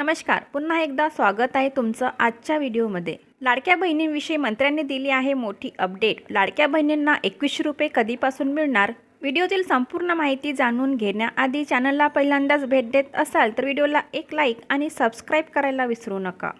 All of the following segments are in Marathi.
नमस्कार. पुन्हा एकदा स्वागत आहे तुमचं आजच्या व्हिडिओमध्ये. लाडक्या बहिणींविषयी मंत्र्यांनी दिली आहे मोठी अपडेट. लाडक्या बहिणींना एकवीसशे रुपये कधीपासून मिळणार? व्हिडिओतील संपूर्ण माहिती जाणून घेण्याआधी चॅनलला पहिल्यांदाच भेट देत असाल तर व्हिडिओला एक लाईक आणि सबस्क्राईब करायला विसरू नका.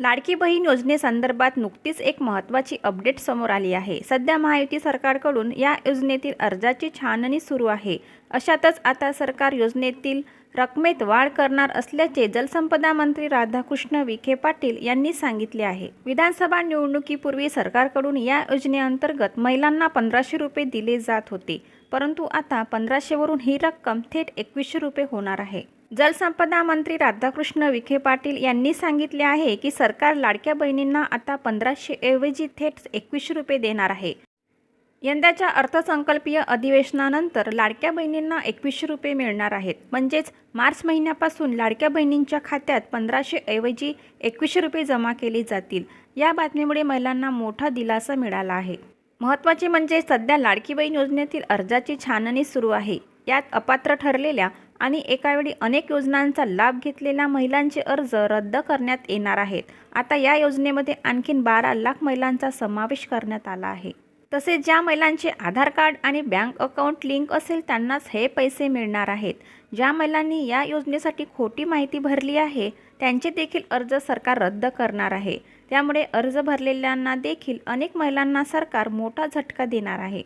लाडकी बहीण योजनेसंदर्भात नुकतीच एक महत्त्वाची अपडेट समोर आली आहे. सध्या महायुती सरकारकडून या योजनेतील अर्जाची छाननी सुरू आहे. अशातच आता सरकार योजनेतील रकमेत वाढ करणार असल्याचे जलसंपदा मंत्री राधाकृष्ण विखे पाटील यांनी सांगितले आहे. विधानसभा निवडणुकीपूर्वी सरकारकडून या योजनेअंतर्गत महिलांना पंधराशे रुपये दिले जात होते. परंतु आता पंधराशेवरून ही रक्कम थेट एकवीसशे रुपये होणार आहे. जलसंपदा मंत्री राधाकृष्ण विखे पाटील यांनी सांगितले आहे की सरकार लाडक्या बहिणींना आता पंधराशे ऐवजी थेट एकवीसशे रुपये देणार आहे. यंदाच्या अर्थसंकल्पीय अधिवेशनानंतर लाडक्या बहिणींना एकवीसशे रुपये मिळणार आहेत. म्हणजेच मार्च महिन्यापासून लाडक्या बहिणींच्या खात्यात पंधराशे ऐवजी एकवीसशे रुपये जमा केले जातील. या बातमीमुळे महिलांना मोठा दिलासा मिळाला आहे. महत्त्वाचे म्हणजे सध्या लाडकी बहीण योजनेतील अर्जाची छाननी सुरू आहे. यात अपात्र ठरलेल्या आणि एकावेळी अनेक योजनांचा लाभ घेतलेल्या महिलांचे अर्ज रद्द करण्यात येणार आहेत. आता या योजनेमध्ये आणखीन बारा लाख महिलांचा समावेश करण्यात आला आहे. तसेच ज्या महिलांचे आधार कार्ड आणि बँक अकाउंट लिंक असेल त्यांनाच हे पैसे मिळणार आहेत. ज्या महिलांनी या योजनेसाठी खोटी माहिती भरली आहे त्यांचे देखील अर्ज सरकार रद्द करणार आहे. त्यामुळे अर्ज भरलेल्यांना देखील अनेक महिलांना सरकार मोठा झटका देणार आहे.